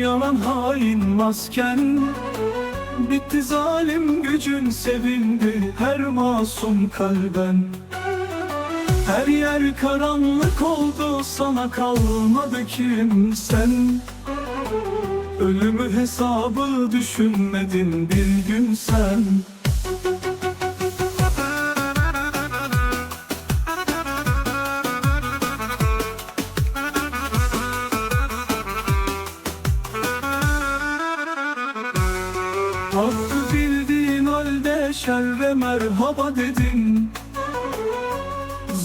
yalan hain masken. Bitti zalim gücün sevindi her masum kalben. Her yer karanlık oldu sana kalmadı kimsen. Ölümü hesabı düşünmedin bir gün sen şerre merhaba dedin.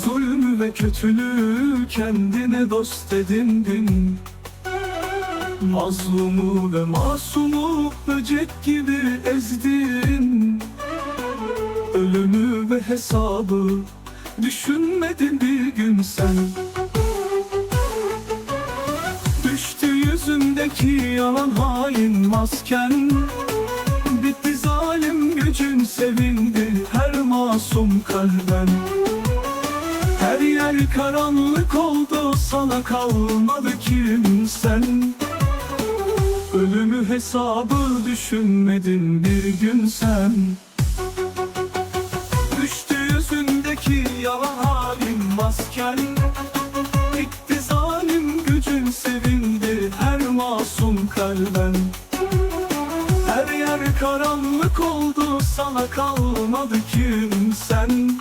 Zulmü ve kötülüğü kendine dost edindin. Mazlumu ve masumu böcek gibi ezdin. Ölümü ve hesabı düşünmedin bir gün sen. Düştü yüzündeki yalan hain masken sevindi her masum kalben. Her yer karanlık oldu sana kalmadı kimsen. Ölümü hesabı düşünmedin bir gün sen. Düştü yüzündeki yalan halin masken. Bitti zalim gücün sevindi her masum kalben oldu sana kalmadı kimsen.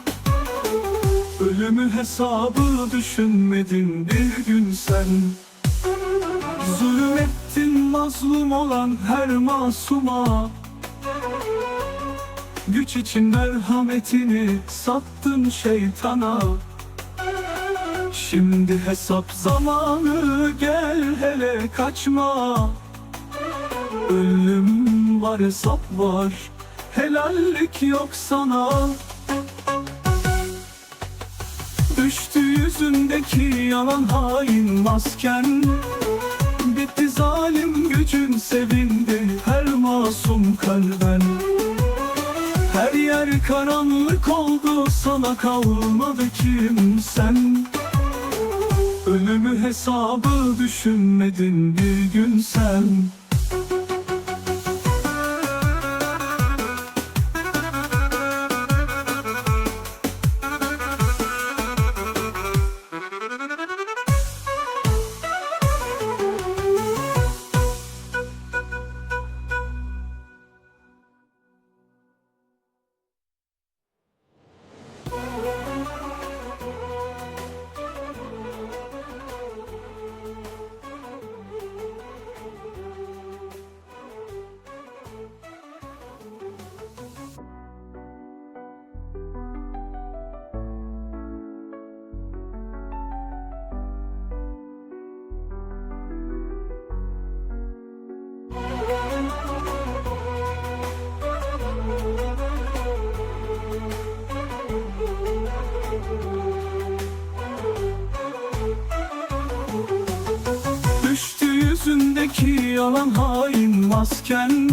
Ölümü hesabı düşünmedin bir gün sen. Zulmettin mazlum olan her masuma. Güç için merhametini sattın şeytana. Şimdi hesap zamanı gel hele kaçma. Ölüm var hesap var Helallik yok sana. Düştü yüzündeki yalan hain masken. Bitti zalim gücün sevindi her masum kalben. Her yer karanlık oldu sana kalmadı kimsen. Ölümü hesabı düşünmedin bir gün sen yüzündeki yalan hain masken